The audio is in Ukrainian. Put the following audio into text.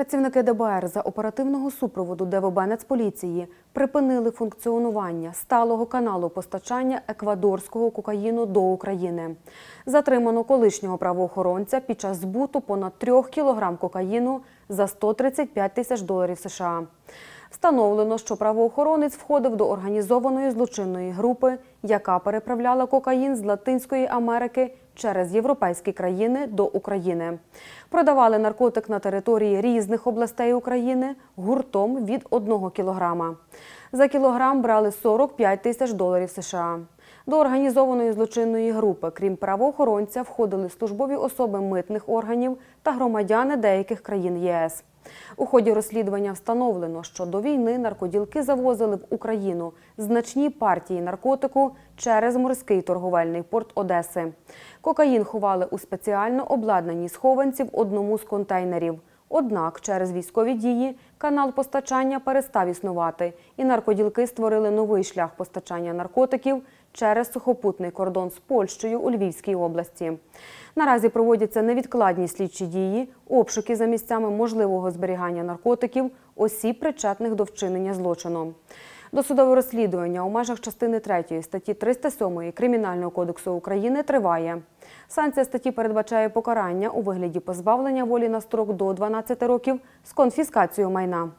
Працівники ДБР за оперативного супроводу ДВБ Нацполіції припинили функціонування сталого каналу постачання еквадорського кокаїну до України. Затримано колишнього правоохоронця під час збуту понад трьох кілограм кокаїну за 135 тисяч доларів США. Встановлено, що правоохоронець входив до організованої злочинної групи, яка переправляла кокаїн з Латинської Америки через європейські країни до України. Продавали наркотик на території різних областей України гуртом від 1 кілограма. За кілограм брали 45 тисяч доларів США. До організованої злочинної групи, крім правоохоронця, входили службові особи митних органів та громадяни деяких країн ЄС. У ході розслідування встановлено, що до війни наркоділки завозили в Україну значні партії наркотику через морський торговельний порт Одеси. Кокаїн ховали у спеціально обладнаній схованці в одному з контейнерів. Однак через військові дії канал постачання перестав існувати, і наркоділки створили новий шлях постачання наркотиків через сухопутний кордон з Польщею у Львівській області. Наразі проводяться невідкладні слідчі дії, обшуки за місцями можливого зберігання наркотиків, осіб, причетних до вчинення злочину. Досудове розслідування у межах частини 3 статті 307 Кримінального кодексу України триває. Санкція статті передбачає покарання у вигляді позбавлення волі на строк до 12 років з конфіскацією майна.